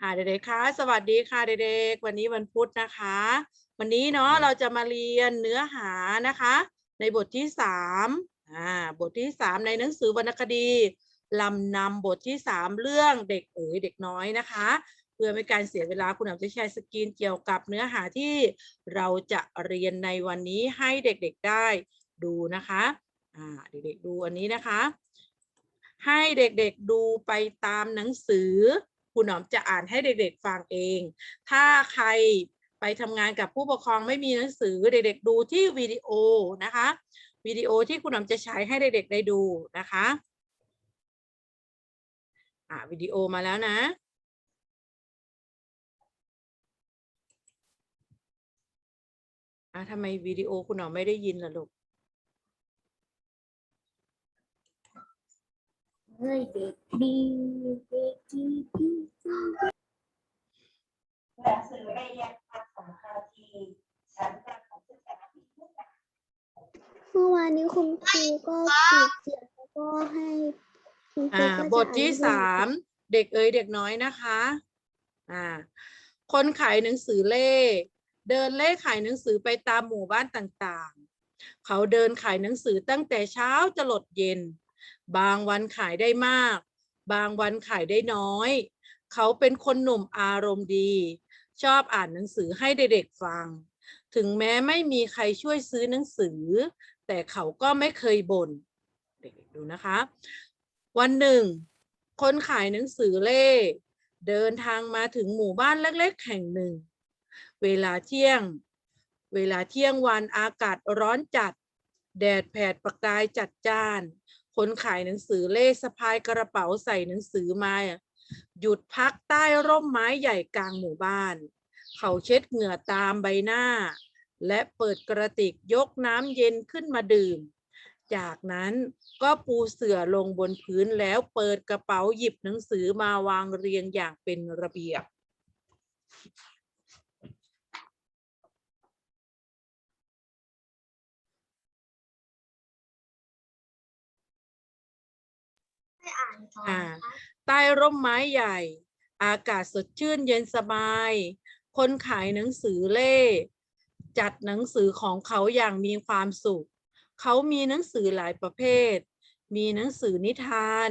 อ่าเด็กๆคะสวัสดีค่ะเด็กๆ วันนี้วันพุธนะคะ วันนี้เนาะเราจะมาเรียนเนื้อหานะคะ ในบทที่สามอ่าบทที่สามในหนังสือวรรณคดีลำนำบทที่สามเรื่องเด็กเอ๋ยเด็กน้อยนะคะ เพื่อไม่การเสียเวลาคุณหมจะแชร์สกรีนเกี่ยวกับเนื้อหาที่เราจะเรียนในวันนี้ให้เด็กๆได้ดูนะคะอ่าเด็กๆดูอันนี้นะคะ ให้เด็กๆดูไปตามหนังสือ คุณหนอมจะอ่านให้เด็กๆฟังเอง ถ้าใครไปทำงานกับผู้ปกครองไม่มีหนังสือเด็กๆดูที่วิดีโอนะคะวิดีโอที่คุณหนอมจะใช้ให้เด็กๆได้ดูนะคะอ่าวิดีโอมาแล้วนะอ่าทำไมวิดีโอคุณหนอมไม่ได้ยินล่ะลูก เฮ้ยเด็กดีเด็กดีดีหนังสือได้แยกภาคสองคาทีชั้นประถมศึกษาปีที่สามเมื่อวานนี้คุณครูก็เก็บเสียงแล้วก็ให้คุณครูอ่าก็จะบทที่สามเด็กเอ๋ยเด็กน้อยนะคะอ่าคนขายหนังสือเล่เดินเล่ขายหนังสือไปตามหมู่บ้านต่างๆ เขาเดินขายหนังสือตั้งแต่เช้าจะหลดเย็น บางวันขายได้มาก บางวันขายได้น้อย เขาเป็นคนหนุ่มอารมณ์ดี ชอบอ่านหนังสือให้เด็กๆฟัง ถึงแม้ไม่มีใครช่วยซื้อหนังสือ แต่เขาก็ไม่เคยบ่นเด็กๆดูนะคะ วันหนึ่ง คนขายหนังสือเล่เดินทางมาถึงหมู่บ้านเล็กๆ แห่งหนึ่ง เวลาเที่ยง เวลาเที่ยงวันอากาศร้อนจัด แดดแผดประกายจัดจ้าน คนขายหนังสือเล่สะพายกระเป๋าใส่หนังสือมาหยุดพักใต้ร่มไม้ใหญ่กลางหมู่บ้าน เขาเช็ดเหงื่อตามใบหน้า และเปิดกระติกยกน้ำเย็นขึ้นมาดื่ม จากนั้นก็ปูเสื่อลงบนพื้นแล้วเปิดกระเป๋าหยิบหนังสือมาวางเรียงอย่างเป็นระเบียบ อ่าใต้ร่มไม้ใหญ่ อากาศสดชื่นเย็นสบาย คนขายหนังสือเล่ จัดหนังสือของเขาอย่างมีความสุข เขามีหนังสือหลายประเภท มีหนังสือนิทาน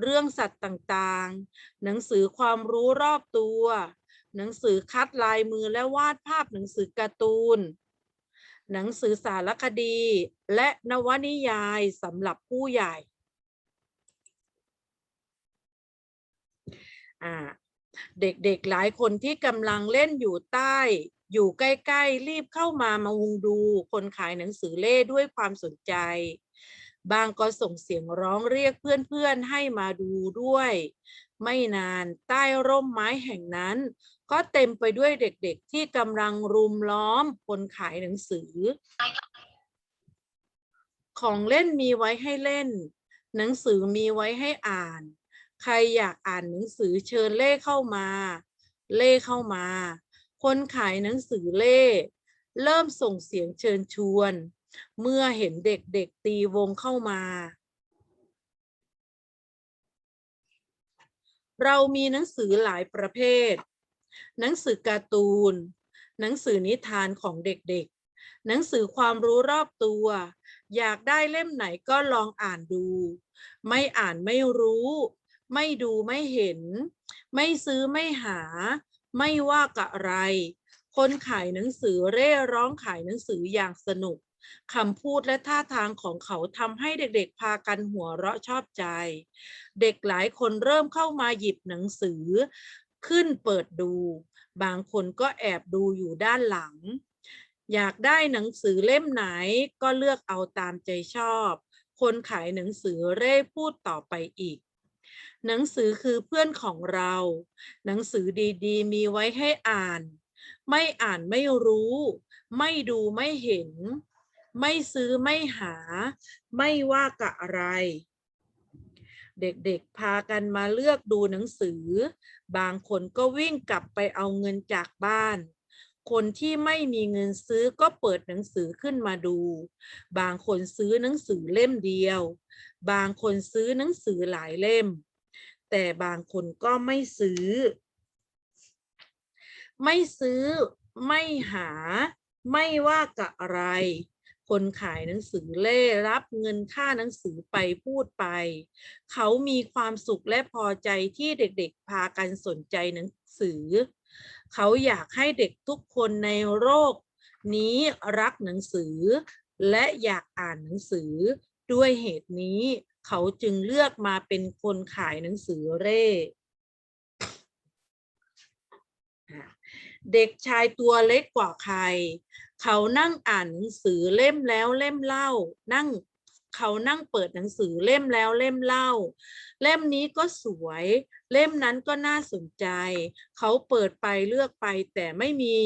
เรื่องสัตว์ต่างๆ หนังสือความรู้รอบตัว หนังสือคัดลายมือและวาดภาพหนังสือการ์ตูน หนังสือสารคดี และนวนิยายสำหรับผู้ใหญ่ อ่าเด็กๆหลายคนที่กำลังเล่นอยู่ใต้ อยู่ใกล้ๆ รีบเข้ามามามุงดู คนขายหนังสือเล่ด้วยความสนใจ บางก็ส่งเสียงร้องเรียกเพื่อนๆให้มาดูด้วย ไม่นานใต้ร่มไม้แห่งนั้น ก็เต็มไปด้วยเด็กๆ ที่กำลังรุมล้อมคนขายหนังสือ ของเล่นมีไว้ให้เล่น หนังสือมีไว้ให้อ่าน ใครอยากอ่านหนังสือเชิญเล่เข้ามา เล่เข้ามา คนขายหนังสือเล่ เริ่มส่งเสียงเชิญชวน เมื่อเห็นเด็กๆตีวงเข้ามา เรามีหนังสือหลายประเภท หนังสือการ์ตูน หนังสือนิทานของเด็กๆ หนังสือความรู้รอบตัว อยากได้เล่มไหนก็ลองอ่านดู ไม่อ่านไม่รู้ ไม่ดูไม่เห็น ไม่ซื้อไม่หา ไม่ว่ากะไร คนขายหนังสือเร่ร้องขายหนังสืออย่างสนุกคำพูดและท่าทางของเขาทำให้เด็กๆ พากันหัวเราะชอบใจ เด็กหลายคนเริ่มเข้ามาหยิบหนังสือ ขึ้นเปิดดู บางคนก็แอบดูอยู่ด้านหลัง อยากได้หนังสือเล่มไหนก็เลือกเอาตามใจชอบ คนขายหนังสือเร่พูดต่อไปอีก หนังสือคือเพื่อนของเรา หนังสือดีๆ มีไว้ให้อ่าน ไม่อ่านไม่รู้ ไม่ดูไม่เห็น ไม่ซื้อไม่หา ไม่ว่ากะอะไร เด็กๆพากันมาเลือกดูหนังสือ บางคนก็วิ่งกลับไปเอาเงินจากบ้านคนที่ไม่มีเงินซื้อก็เปิดหนังสือขึ้นมาดู บางคนซื้อหนังสือเล่มเดียว บางคนซื้อหนังสือหลายเล่ม แต่บางคนก็ไม่ซื้อ ไม่ซื้อ ไม่หา ไม่ว่ากะอะไร คนขายหนังสือเล่รับเงินค่าหนังสือไปพูดไป เขามีความสุขและพอใจที่เด็กๆ พากันสนใจหนังสือ เขาอยากให้เด็กทุกคนในโลกนี้รักหนังสือ และอยากอ่านหนังสือด้วยเหตุนี้ เขาจึงเลือกมาเป็นคนขายหนังสือเร่ เด็กชายตัวเล็กกว่าใคร เขานั่งอ่านหนังสือเล่มแล้วเล่มเล่า นั่งเขานั่งเปิดหนังสือเล่มแล้วเล่มเล่า เล่มนี้ก็สวย เล่มนั้นก็น่าสนใจ เขาเปิดไปเลือกไปแต่ไม่มี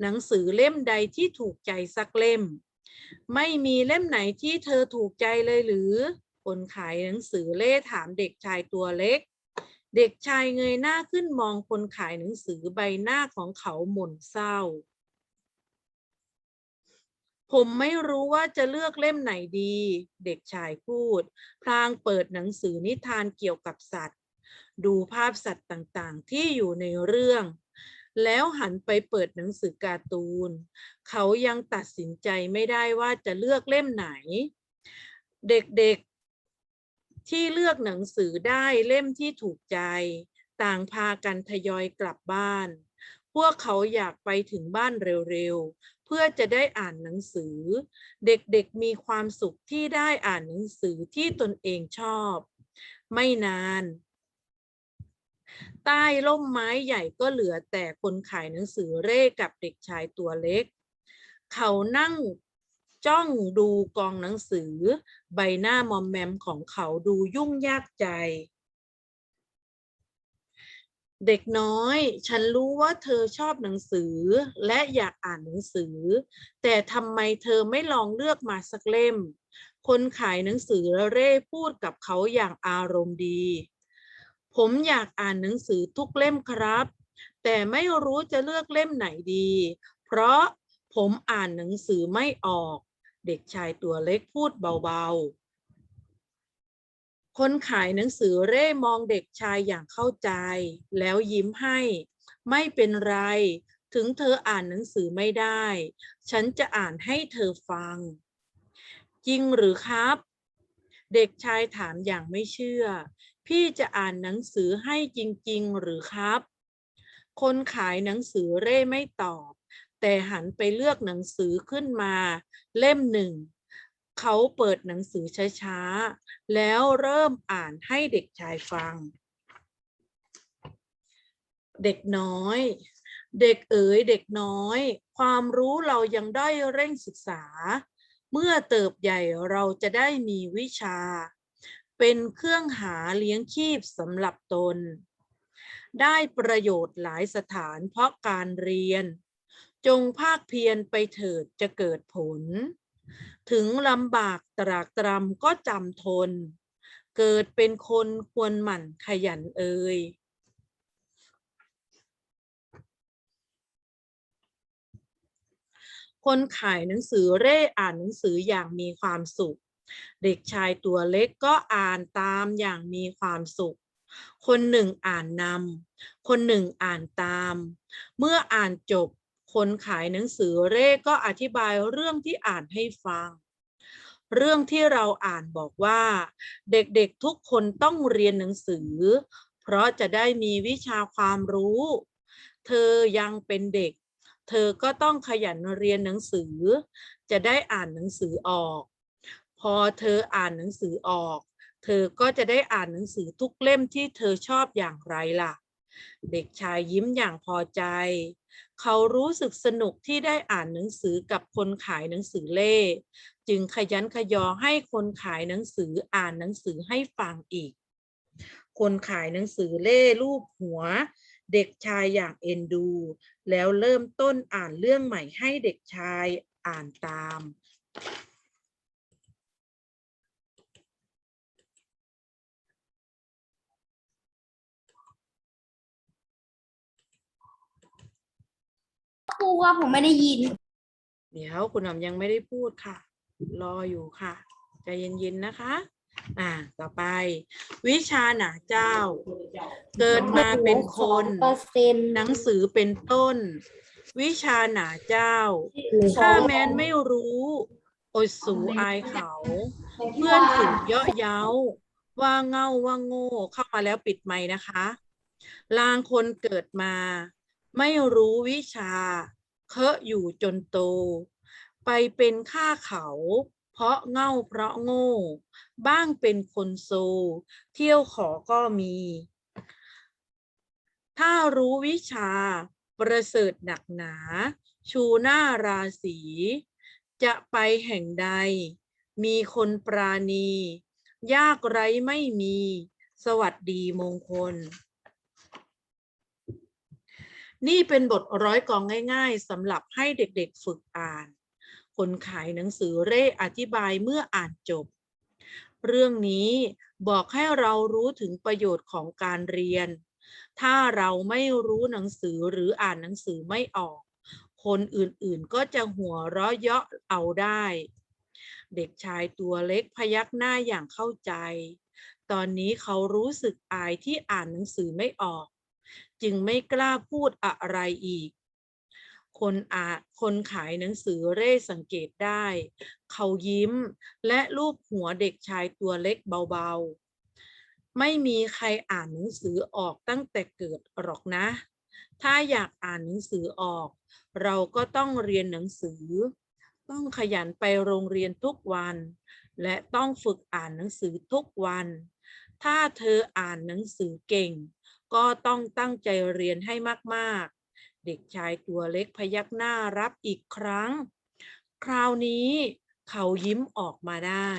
หนังสือเล่มใดที่ถูกใจสักเล่ม ไม่มีเล่มไหนที่เธอถูกใจเลยหรือ คนขายหนังสือเล่ถามเด็กชายตัวเล็ก เด็กชายเงยหน้าขึ้นมองคนขายหนังสือใบหน้าของเขาหม่นเศร้า ผมไม่รู้ว่าจะเลือกเล่มไหนดี เด็กชายพูด พลางเปิดหนังสือนิทานเกี่ยวกับสัตว์ ดูภาพสัตว์ต่างๆ ที่อยู่ในเรื่องแล้วหันไปเปิดหนังสือการ์ตูน เขายังตัดสินใจไม่ได้ว่าจะเลือกเล่มไหน เด็กๆ ที่เลือกหนังสือได้เล่มที่ถูกใจ ต่างพากันทยอยกลับบ้าน พวกเขาอยากไปถึงบ้านเร็วๆ เพื่อจะได้อ่านหนังสือ เด็กๆมีความสุขที่ได้อ่านหนังสือที่ตนเองชอบ ไม่นานใต้ร่มไม้ใหญ่ก็เหลือแต่คนขายหนังสือเร่กับเด็กชายตัวเล็ก เขานั่ง จ้องดูกองหนังสือ ใบหน้ามอมแมมของเขาดูยุ่งยากใจ เด็กน้อย ฉันรู้ว่าเธอชอบหนังสือและอยากอ่านหนังสือ แต่ทำไมเธอไม่ลองเลือกมาสักเล่ม คนขายหนังสือเร่พูดกับเขาอย่างอารมณ์ดี ผมอยากอ่านหนังสือทุกเล่มครับ แต่ไม่รู้จะเลือกเล่มไหนดี เพราะผมอ่านหนังสือไม่ออก เด็กชายตัวเล็กพูดเบาๆ คนขายหนังสือเร่มองเด็กชายอย่างเข้าใจ แล้วยิ้มให้ ไม่เป็นไร ถึงเธออ่านหนังสือไม่ได้ ฉันจะอ่านให้เธอฟัง จริงหรือครับ เด็กชายถามอย่างไม่เชื่อ พี่จะอ่านหนังสือให้จริง ๆ หรือครับ คนขายหนังสือเร่ไม่ตอบ แต่หันไปเลือกหนังสือขึ้นมาเล่มหนึ่ง เขาเปิดหนังสือช้าๆ แล้วเริ่มอ่านให้เด็กชายฟัง เด็กน้อย เด็กเอ๋ยเด็กน้อย ความรู้เรายังได้เร่งศึกษา เมื่อเติบใหญ่เราจะได้มีวิชา เป็นเครื่องหาเลี้ยงชีพสำหรับตน ได้ประโยชน์หลายสถานเพราะการเรียน จงภาคเพียรไปเถิดจะเกิดผล ถึงลำบากตรากตรำก็จำทน เกิดเป็นคนควรหมั่นขยันเอ่ยคนขายหนังสือเร่อ่านหนังสืออย่างมีความสุข เด็กชายตัวเล็กก็อ่านตามอย่างมีความสุข คนหนึ่งอ่านนำคนหนึ่งอ่านตาม เมื่ออ่านจบ คนขายหนังสือเร่ก็อธิบายเรื่องที่อ่านให้ฟัง เรื่องที่เราอ่านบอกว่า เด็กๆทุกคนต้องเรียนหนังสือ เพราะจะได้มีวิชาความรู้ เธอยังเป็นเด็ก เธอก็ต้องขยันเรียนหนังสือ จะได้อ่านหนังสือออก พอเธออ่านหนังสือออก เธอก็จะได้อ่านหนังสือทุกเล่มที่เธอชอบอย่างไรล่ะเด็กชายยิ้มอย่างพอใจ เขารู้สึกสนุกที่ได้อ่านหนังสือกับคนขายหนังสือเล่ จึงขยันขยอให้คนขายหนังสืออ่านหนังสือให้ฟังอีก คนขายหนังสือเล่รูปหัว เด็กชายอย่างเอ็นดู แล้วเริ่มต้นอ่านเรื่องใหม่ให้เด็กชายอ่านตาม ครูว่าผมไม่ได้ยิน เดี๋ยวคุณหนอมยังไม่ได้พูดค่ะ รออยู่ค่ะใจเย็นๆนะคะ อ่า ต่อไป วิชาหนาเจ้า เกิดมาเป็นคน เปอร์เซ็นต์หนังสือเป็นต้น วิชาหนาเจ้า ถ้าแม้นไม่รู้อดสูอายเขา เพื่อนฝูงเยาะเย้า ว่าเง่าว่าโง่เข้ามาแล้วปิดไมค์นะคะลางคนเกิดมา ไม่รู้วิชา เคอะอยู่จนโต ไปเป็นข้าเขา เพราะเง่าเพราะโง่ บ้างเป็นคนโซ เที่ยวขอก็มี ถ้ารู้วิชา ประเสริฐหนักหนา ชูหน้าราศี จะไปแห่งใด มีคนปราณี ยากไร้ไม่มี สวัสดีมงคล นี่เป็นบทร้อยกองง่ายๆสำหรับให้เด็กๆฝึกอ่าน คนขายหนังสือเร่อธิบายเมื่ออ่านจบ เรื่องนี้บอกให้เรารู้ถึงประโยชน์ของการเรียน ถ้าเราไม่รู้หนังสือหรืออ่านหนังสือไม่ออก คนอื่นๆก็จะหัวเราะเยาะเอาได้ เด็กชายตัวเล็กพยักหน้าอย่างเข้าใจ ตอนนี้เขารู้สึกอายที่อ่านหนังสือไม่ออก จึงไม่กล้าพูดอะไรอีก คนอาคนขายหนังสือเร่สังเกตได้ เขายิ้มและลูบหัวเด็กชายตัวเล็กเบาๆ ไม่มีใครอ่านหนังสือออกตั้งแต่เกิดหรอกนะ ถ้าอยากอ่านหนังสือออก เราก็ต้องเรียนหนังสือ ต้องขยันไปโรงเรียนทุกวัน และต้องฝึกอ่านหนังสือทุกวัน ถ้าเธออ่านหนังสือเก่ง ก็ต้องตั้งใจเรียนให้มากๆ เด็กชายตัวเล็กพยักหน้ารับอีกครั้ง คราวนี้เขายิ้มออกมาได้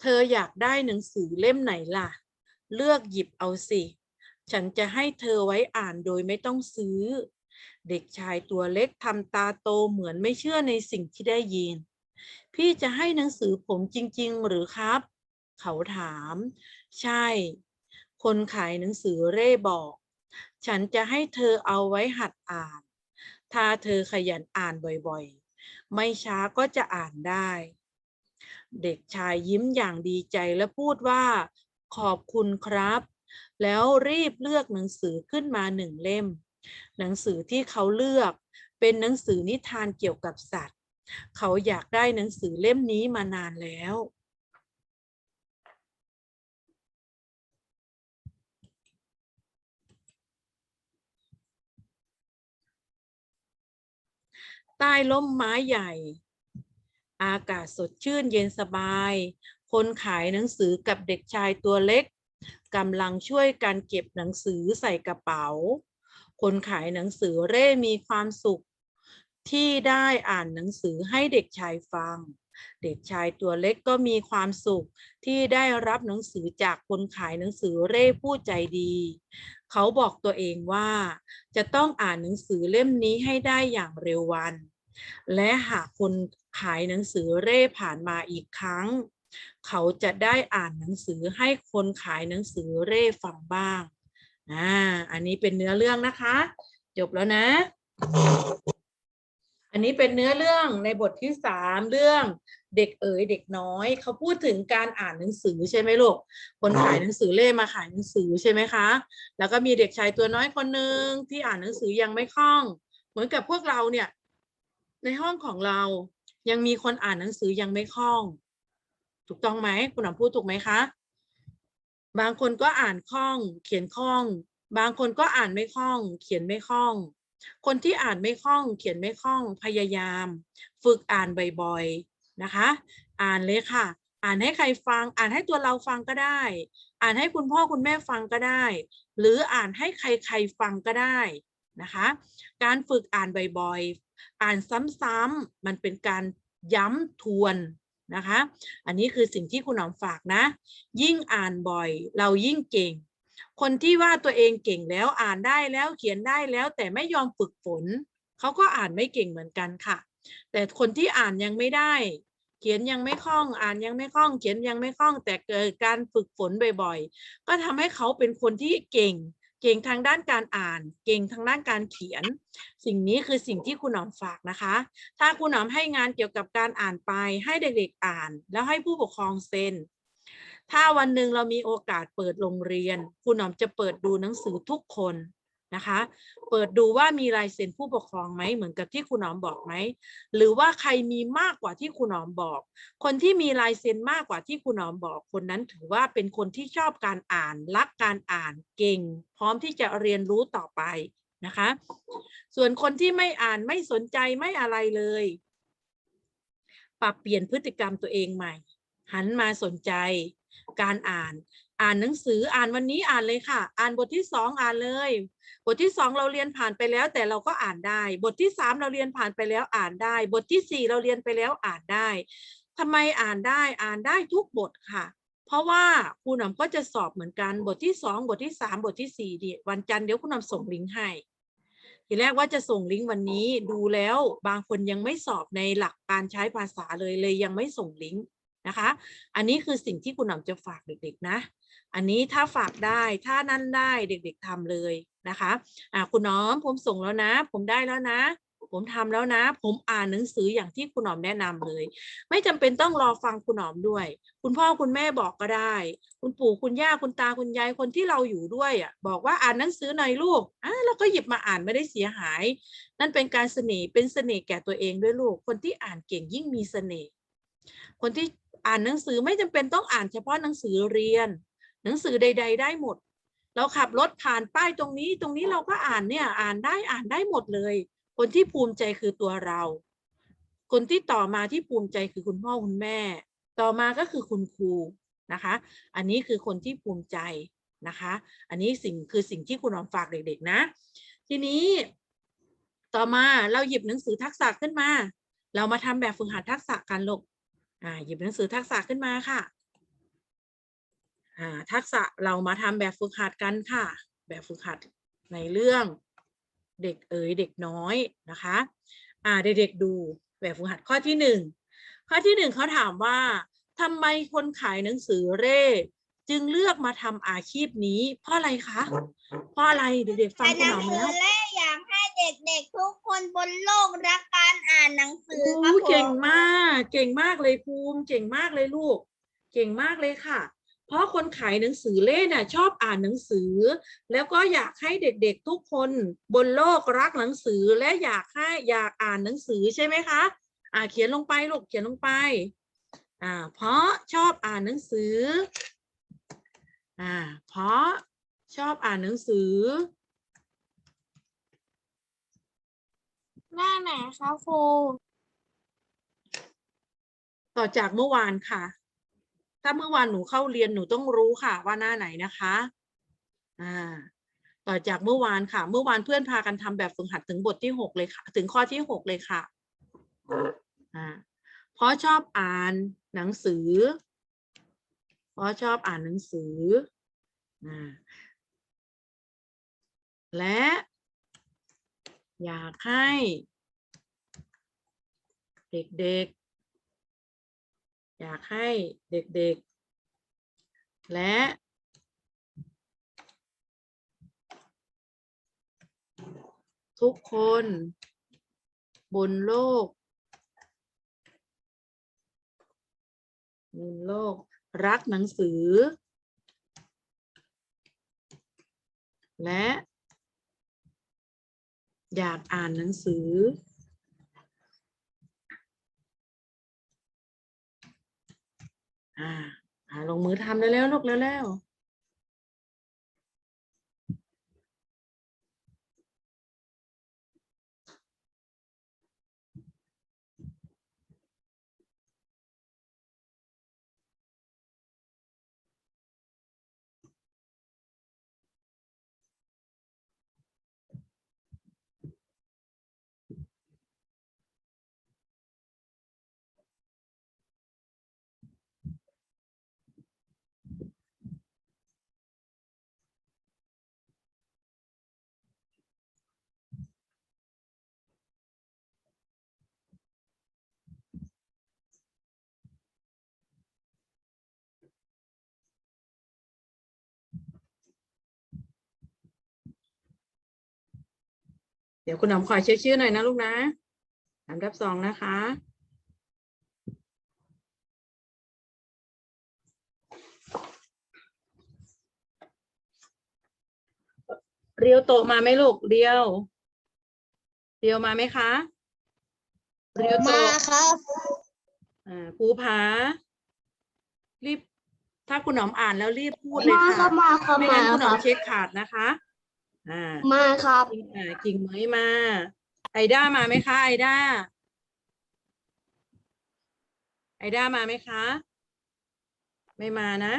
เธออยากได้หนังสือเล่มไหนล่ะ เลือกหยิบเอาสิ ฉันจะให้เธอไว้อ่านโดยไม่ต้องซื้อ เด็กชายตัวเล็กทำตาโตเหมือนไม่เชื่อในสิ่งที่ได้ยิน พี่จะให้หนังสือผมจริง ๆ หรือครับ เขาถาม ใช่ คนขายหนังสือเร่บอก ฉันจะให้เธอเอาไว้หัดอ่าน ถ้าเธอขยันอ่านบ่อยๆ ไม่ช้าก็จะอ่านได้ เด็กชายยิ้มอย่างดีใจและพูดว่า ขอบคุณครับ แล้วรีบเลือกหนังสือขึ้นมาหนึ่งเล่ม หนังสือที่เขาเลือกเป็นหนังสือนิทานเกี่ยวกับสัตว์ เขาอยากได้หนังสือเล่มนี้มานานแล้ว ใต้ร่มไม้ใหญ่ อากาศสดชื่นเย็นสบาย คนขายหนังสือกับเด็กชายตัวเล็กกำลังช่วยกันเก็บหนังสือใส่กระเป๋า คนขายหนังสือเร่มีความสุข ที่ได้อ่านหนังสือให้เด็กชายฟัง เด็กชายตัวเล็กก็มีความสุขที่ได้รับหนังสือจากคนขายหนังสือเร่ผู้ใจดี เขาบอกตัวเองว่า จะต้องอ่านหนังสือเล่มนี้ให้ได้อย่างเร็ววัน และหากคนขายหนังสือเร่ผ่านมาอีกครั้ง เขาจะได้อ่านหนังสือให้คนขายหนังสือเร่ฟังบ้างอ่าอันนี้เป็นเนื้อเรื่องนะคะ จบแล้วนะ นนี้เป็นเนื้อเรื่องในบทที่สามเรื่องเด็กเอ๋ยเด็กน้อย เขาพูดถึงการอ่านหนังสือใช่ไหมลูกคนขายหนังสือเล่มาขายหนังสือใช่ไหมคะ แล้วก็มีเด็กชายตัวน้อยคนหนึ่งที่อ่านหนังสือยังไม่คล่อง เหมือนกับพวกเราเนี่ย ในห้องของเรายังมีคนอ่านหนังสือยังไม่คล่อง ถูกต้องไหมคุณหนอมพูดถูกไหมคะ บางคนก็อ่านคล่อง เขียนคล่อง บางคนก็อ่านไม่คล่อง เขียนไม่คล่อง คนที่อ่านไม่คล่อง เขียนไม่คล่องพยายาม ฝึกอ่านบ่อยๆนะคะ อ่านเลยค่ะ อ่านให้ใครฟัง อ่านให้ตัวเราฟังก็ได้ อ่านให้คุณพ่อคุณแม่ฟังก็ได้ หรืออ่านให้ใครๆฟังก็ได้นะคะ การฝึกอ่านบ่อยๆ อ่านซ้ำๆมันเป็นการย้ำทวนนะคะ อันนี้คือสิ่งที่คุณหนอมฝากนะ ยิ่งอ่านบ่อย เรายิ่งเก่ง คนที่ว่าตัวเองเก่งแล้วอ่านได้แล้วเขียนได้แล้วแต่ไม่ยอมฝึกฝนเขาก็อ่านไม่เก่งเหมือนกันค่ะ แต่คนที่อ่านยังไม่ได้ เขียนยังไม่คล่อง อ่านยังไม่คล่อง เขียนยังไม่คล่อง แต่เกิดการฝึกฝนบ่อยๆ ก็ทำให้เขาเป็นคนที่เก่ง เก่งทางด้านการอ่าน เก่งทางด้านการเขียน สิ่งนี้คือสิ่งที่คุณหนอมฝากนะคะ ถ้าคุณหนอมให้งานเกี่ยวกับการอ่านไป ให้เด็กๆอ่าน แล้วให้ผู้ปกครองเซ็น ถ้าวันหนึ่งเรามีโอกาสเปิดโรงเรียนคุณหนอมจะเปิดดูหนังสือทุกคนนะคะ เปิดดูว่ามีลายเซ็นผู้ปกครองไหมเหมือนกับที่คุณหนอมบอกไหมหรือว่าใครมีมากกว่าที่คุณหนอมบอก คนที่มีลายเซ็นมากกว่าที่คุณหนอมบอก คนนั้นถือว่าเป็นคนที่ชอบการอ่านรักการอ่านเก่ง พร้อมที่จะเรียนรู้ต่อไปนะคะ ส่วนคนที่ไม่อ่านไม่สนใจไม่อะไรเลย ปรับเปลี่ยนพฤติกรรมตัวเองใหม่ หันมาสนใจ การอ่าน อ่านหนังสืออ่านวันนี้อ่านเลยค่ะ อ่านบทที่สองอ่านเลย บทที่สองเราเรียนผ่านไปแล้ว แต่เราก็อ่านได้ บทที่สามเราเรียนผ่านไปแล้วอ่านได้ บทที่สี่เราเรียนไปแล้วอ่านได้ทำไมอ่านได้อ่านได้ทุกบทค่ะ เพราะว่าครูหนำก็จะสอบเหมือนกันบทที่สองบทที่สามบทที่สี่ดิวันจันทร์เดี๋ยวครูหนำส่งลิงก์ให้ทีแรกว่าจะส่งลิงก์วันนี้ดูแล้วบางคนยังไม่สอบในหลักการใช้ภาษาเลยเลยยังไม่ส่งลิงก์ นะคะ อันนี้คือสิ่งที่คุณหนำจะฝากเด็กๆนะ อันนี้ถ้าฝากได้ถ้านั่นได้เด็กๆทำเลยนะคะอ่าคุณน้อมผมส่งแล้วนะ ผมได้แล้วนะ ผมทำแล้วนะ ผมอ่านหนังสืออย่างที่คุณหนอมแนะนำเลย ไม่จำเป็นต้องรอฟังคุณหนอมด้วย คุณพ่อคุณแม่บอกก็ได้ คุณปู่คุณย่าคุณตาคุณยายคนที่เราอยู่ด้วยอะบอกว่าอ่านหนังสือหน่อยลูกอะเราก็หยิบมาอ่านไม่ได้เสียหาย นั่นเป็นการเสน่ห์เป็นเสน่ห์แก่ตัวเองด้วยลูก คนที่อ่านเก่งยิ่งมีเสน่ห์คนที่ อ่านหนังสือไม่จำเป็นต้องอ่านเฉพาะหนังสือเรียน หนังสือใด ๆ ได้หมด เราขับรถผ่านป้ายตรงนี้ตรงนี้เราก็อ่านเนี่ยอ่านได้อ่านได้หมดเลย คนที่ภูมิใจคือตัวเรา คนที่ต่อมาที่ภูมิใจคือคุณพ่อคุณแม่ ต่อมาก็คือคุณครูนะคะ อันนี้คือคนที่ภูมิใจนะคะ อันนี้สิ่งคือสิ่งที่คุณอมฝากเด็กๆนะ ทีนี้ต่อมาเราหยิบหนังสือทักษะขึ้นมา เรามาทำแบบฝึกหัดทักษะกันลูก อ่าหยิบหนังสือทักษะขึ้นมาค่ะอ่าทักษะเรามาทำแบบฝึกหัดกันค่ะ แบบฝึกหัดในเรื่องเด็กเอ๋ยเด็กน้อยนะคะอ่าเด็กๆดูแบบฝึกหัดข้อที่หนึ่งข้อที่หนึ่งเขาถามว่าทำไมคนขายหนังสือเร่จึงเลือกมาทำอาชีพนี้ เพราะอะไรคะ เพราะอะไรเด็กๆฟังคุณหนอมแล้ว เด็กๆทุกคนบนโลกรักการอ่านหนังสือครับโอ้ผมเก่งมาก เก่งมากเลยภูมิ เก่งมากเลยลูก เก่งมากเลยค่ะ เพราะคนขายหนังสือเล่นน่ะชอบอ่านหนังสือ แล้วก็อยากให้เด็กๆทุกคนบนโลกรักหนังสือและอยากให้อยากอ่านหนังสือใช่ไหมคะ อ่าเขียนลงไปลูกเขียนลงไปอ่าเพราะชอบอ่านหนังสืออ่าเพราะชอบอ่านหนังสือ หน้าไหนคะครู ต่อจากเมื่อวานค่ะ ถ้าเมื่อวานหนูเข้าเรียนหนูต้องรู้ค่ะ ว่าหน้าไหนนะคะ อ่า ต่อจากเมื่อวานค่ะ เมื่อวานเพื่อนพากันทำแบบฝึกหัดถึงบทที่หกเลยค่ะ ถึงข้อที่หกเลยค่ะ อ่า เพราะชอบอ่านหนังสือ เพราะชอบอ่านหนังสือ อ่า และ อยากให้ เด็กๆ อยากให้เด็กๆ และ ทุกคนบนโลกบนโลกรักหนังสือ และ อยากอ่านหนังสือ อ่าอ่าลงมือทำได้แล้วลูกแล้วแดี๋ยวคุณหนอมขอเช็คชื่อหน่อยนะลูกนะลำดับสองนะคะ เรียวโตะมาไหมลูก เรียว เรียวมาไหมคะ เรียวโตะครับอ่าภูผา รีบ ถ้าคุณหนอมอ่านแล้วรีบพูดเลยมาคค่ะรับมาครับไม่มางั้นคุณหคนอรัมบเช็คขาดนะคะ อ่ามาครับกิ่งอ่ากิ่งเหมยมา ไอด้ามาไหมคะ ไอด้า ไอด้ามาไหมคะ ไม่มานะ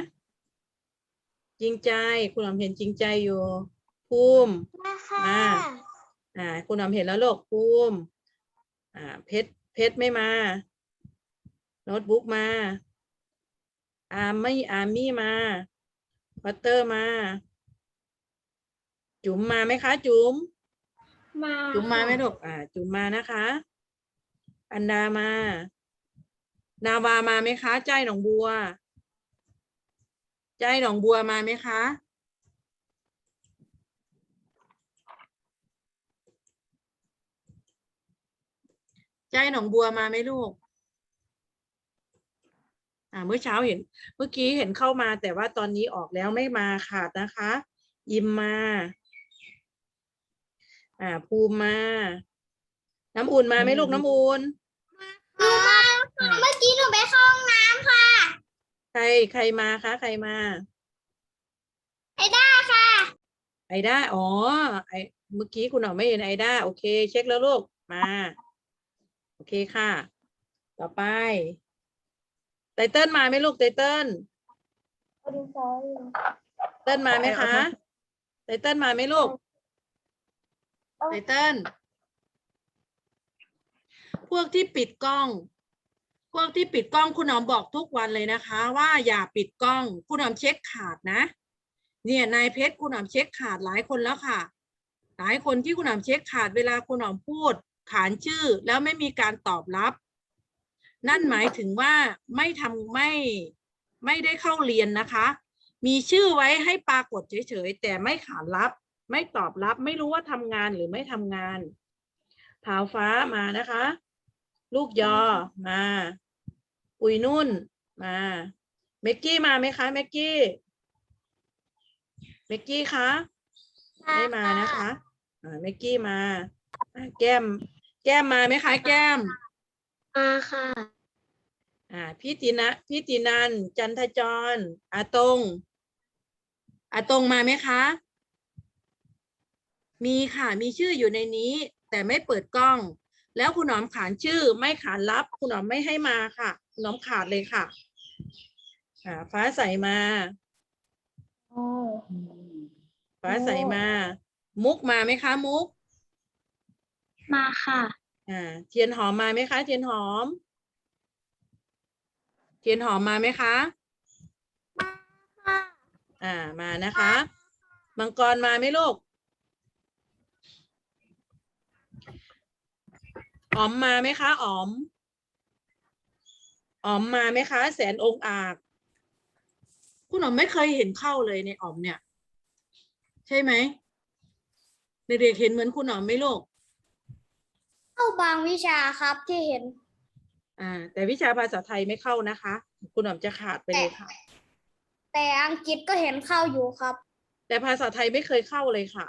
จริงใจคุณหอมเห็นจริงใจอยู่ภูมิ มาค่ะมา อ่า คุณหอมเห็นแล้วลูกภูมิ อ่า เพชรเพชรไม่มา โน้ตบุ๊กมา อาร์มไม่อาร์มี่มาวัตเตอร์มา จุ๋มมาไหมคะ จุ๋มมาจุ๋มมาไหมลูกอ่า จุ๋มมานะคะ อันดามา นาวามาไหมคะใจหนองบัว ใจหนองบัวมาไหมคะใจหนองบัวมาไหมลูก อ่า เมื่อเช้าเห็น เมื่อกี้เห็นเข้ามาแต่ว่าตอนนี้ออกแล้วไม่มาขาดนะคะ ยิมมา อ่า ภูมิมา น้ำอุ่นมาไหมลูกน้ำอุ่นอ่าเมื่อกี้หนูไปเข้าห้องน้ำค่ะ ใครใครมาคะ ใครมา ไอ้ด้าค่ะ ไอด้าอ๋อ ไอเมื่อกี้คุณหนอมไม่เห็นไอด้าโอเค เช็คแล้วลูก มา โอเคค่ะ ต่อไป ไตเติ้ลมาไหมลูกไตเติ้ลไตเติ้ลมาไหมคะ ไตเติ้ลมาไหมลูก ไตเติ้ลพวกที่ปิดกล้อง พวกที่ปิดกล้องคุณหนอมบอกทุกวันเลยนะคะ ว่าอย่าปิดกล้อง คุณหนอมเช็คขาดนะ เนี่ยนายเพชรคุณหนอมเช็คขาดหลายคนแล้วค่ะ หลายคนที่คุณหนอมเช็คขาดเวลาคุณหนอมพูด ขานชื่อแล้วไม่มีการตอบรับ นั่นหมายถึงว่าไม่ทำไม่ไม่ได้เข้าเรียนนะคะ มีชื่อไว้ให้ปรากฏเฉยๆแต่ไม่ขานรับ ไม่ตอบรับไม่รู้ว่าทำงานหรือไม่ทำงานผาวฟ้ามานะคะ ลูกยอมาอุยนุ่นมาเมกกี้มาไหมคะเมกกี้เมกกี้คะไม่มานะคะอ่าเมกกี้มาอ่าแก้ม แก้มมาไหมคะแก้มมาค่ะ อ่าพี่ตินะพี่ตินันจันทจรอาตงอาตงมาไหมคะ มีค่ะมีชื่ออยู่ในนี้ แต่ไม่เปิดกล้อง แล้วคุณหนอมขานชื่อไม่ขานรับ คุณหนอมไม่ให้มาค่ะคุณหนอมขาดเลยค่ะอ่าฟ้าใสมาฟ้าใสมา มุกมาไหมคะ มุกมาค่ะอ่าเทียนหอมมาไหมคะ เทียนหอม เทียนหอมมาไหมคะอ่ามานะคะ มังกรมาไหมลูก อ๋อมมาไหมคะอ๋อมอ๋อมมาไหมคะ แสนองค์อาจคุณอ๋อมไม่เคยเห็นเข้าเลยในอ๋อมเนี่ย ใช่ไหมเด็กๆเห็นเหมือนคุณอ๋อมไหมลูกเข้าบางวิชาครับที่เห็น อ่า แต่วิชาภาษาไทยไม่เข้านะคะ คุณอ๋อมจะขาดไปเลยค่ะ แต่อังกฤษก็เห็นเข้าอยู่ครับ แต่ภาษาไทยไม่เคยเข้าเลยค่ะ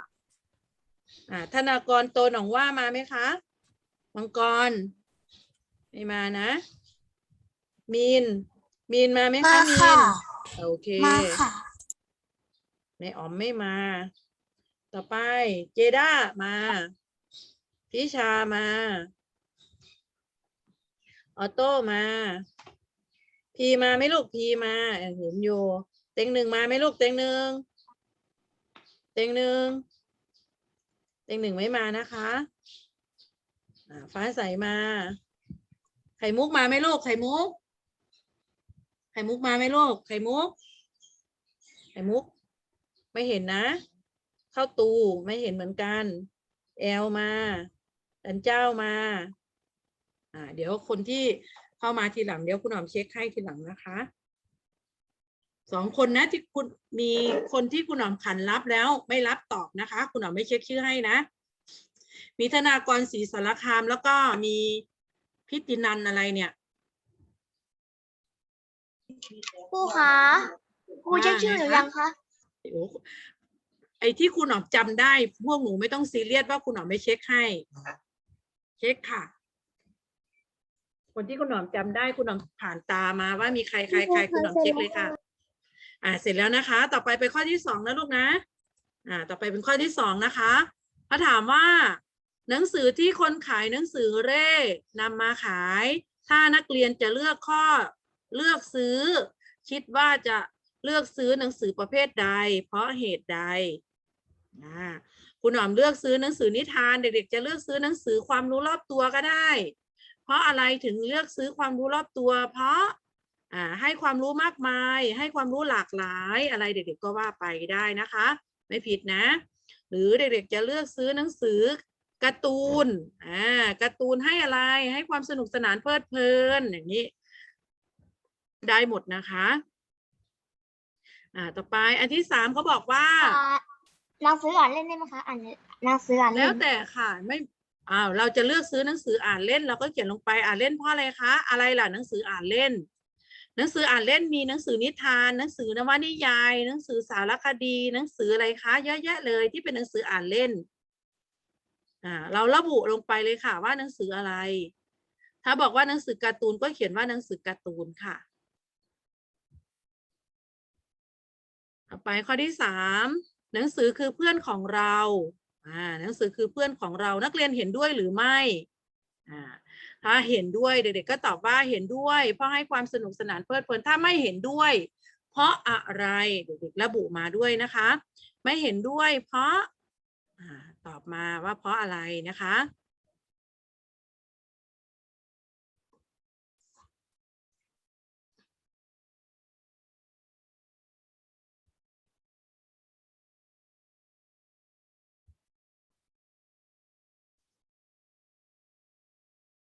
อ่า ธนากรโตหนองว่ามาไหมคะ มังกรไม่มานะ มีน มีนมาไหมคะมีนโอเค มาค่ะแม่อ๋อมไม่มา ต่อไปเจด้ามาพิชามา ออโต้มา พีมาไหม่ลูกพีมาเห็นอยู่ เต็งหนึ่งมาไหม่ลูกเต็งหนึ่ง เต็งหนึ่ง เต็งหนึ่งไม่มานะคะอ่า ฟ้าใสมา ไข่มุกมาไหมลูกไข่มุก ไข่มุกมาไหมลูกไข่มุก ไข่มุก ไม่เห็นนะ เข้าตูไม่เห็นเหมือนกัน แอลมาดันเจ้ามา อ่า เดี๋ยวคนที่เข้ามาทีหลังเดี๋ยวคุณหอมเช็คให้ทีหลังนะคะสองคนนะที่คุณมีคนที่คุณหอมขันรับแล้วไม่รับตอบนะคะ คุณหอมไม่เช็คชื่อให้นะ มีธนากรศรีสารคาม แล้วก็มีพิตินันอะไรเนี่ยครูคะครูเช็คชื่อหรือยังคะโอ้โหไอ้ที่คุณหนอมจำได้ พวกหนูไม่ต้องซีเรียสว่าคุณหนอมไม่เช็คให้ เช็คค่ะ คนที่คุณหนอมจำได้คุณหนอมผ่านตามาว่ามีใครใครใครคุณหนอมเช็คเลยค่ะ อ่า เสร็จแล้วนะคะ ต่อไปเป็นข้อที่สองนะลูกนะ อ่า ต่อไปเป็นข้อที่สองนะคะ ขาถามว่า หนังสือที่คนขายหนังสือเร่นำมาขาย ถ้านักเรียนจะเลือกข้อเลือกซื้อ คิดว่าจะเลือกซื้อหนังสือประเภทใด เพราะเหตุใดคุณหนอมเลือกซื้อหนังสือนิทาน เด็ก ๆ จะเลือกซื้อหนังสือความรู้รอบตัวก็ได้ เพราะอะไรถึงเลือกซื้อความรู้รอบตัว เพราะให้ความรู้มากมาย ให้ความรู้หลากหลายอะไรเด็ก ๆ ก็ว่าไปได้นะคะ ไม่ผิดนะ หรือเด็กๆจะเลือกซื้อหนังสือการ์ตูน อ่า การ์ตูนให้อะไร ให้ความสนุกสนานเพลิดเพลิน อย่างนี้ ได้หมดนะคะ อ่า ต่อไป อันที่สามเขาบอกว่าหนังสืออ่านเล่นได้ไหมคะอ่านหนังสืออ่านแล้เล่วนแต่ค่ะ ไม่ อ้าว เราจะเลือกซื้อหนังสืออ่านเล่น เราก็เขียนลงไป อ่านเล่นเพราะอะไรคะ อะไรล่ะหนังสืออ่านเล่น หนังสืออ่านเล่นมีหนังสือนิทาน หนังสือนวนิยาย หนังสือสารคดี หนังสืออะไรคะเยอะแยะเลยที่เป็นหนังสืออ่านเล่นอ่าเราระบุลงไปเลยค่ะว่าหนังสืออะไร ถ้าบอกว่าหนังสือการ์ตูนก็เขียนว่าหนังสือการ์ตูนค่ะต่อไปข้อที่สามหนังสือคือเพื่อนของเราอ่าหนังสือคือเพื่อนของเรานักเรียนเห็นด้วยหรือไม่อ่าถ้า เห็นด้วยเด็กๆก็ตอบว่าเห็นด้วย เพราะให้ความสนุกสนานเพลิดเพลินถ้าไม่เห็นด้วย เพราะอะไรเด็กๆระบุมาด้วยนะคะ ไม่เห็นด้วยเพราะตอบมาว่าเพราะอะไรนะคะ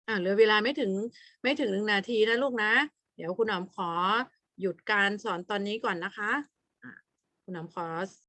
อ่าเหลือเวลาไม่ถึงไม่ถึงหนึ่งนาทีนะลูกนะ เดี๋ยวคุณหนอมขอหยุดการสอนตอนนี้ก่อนนะคะอะคุณหนอมขอ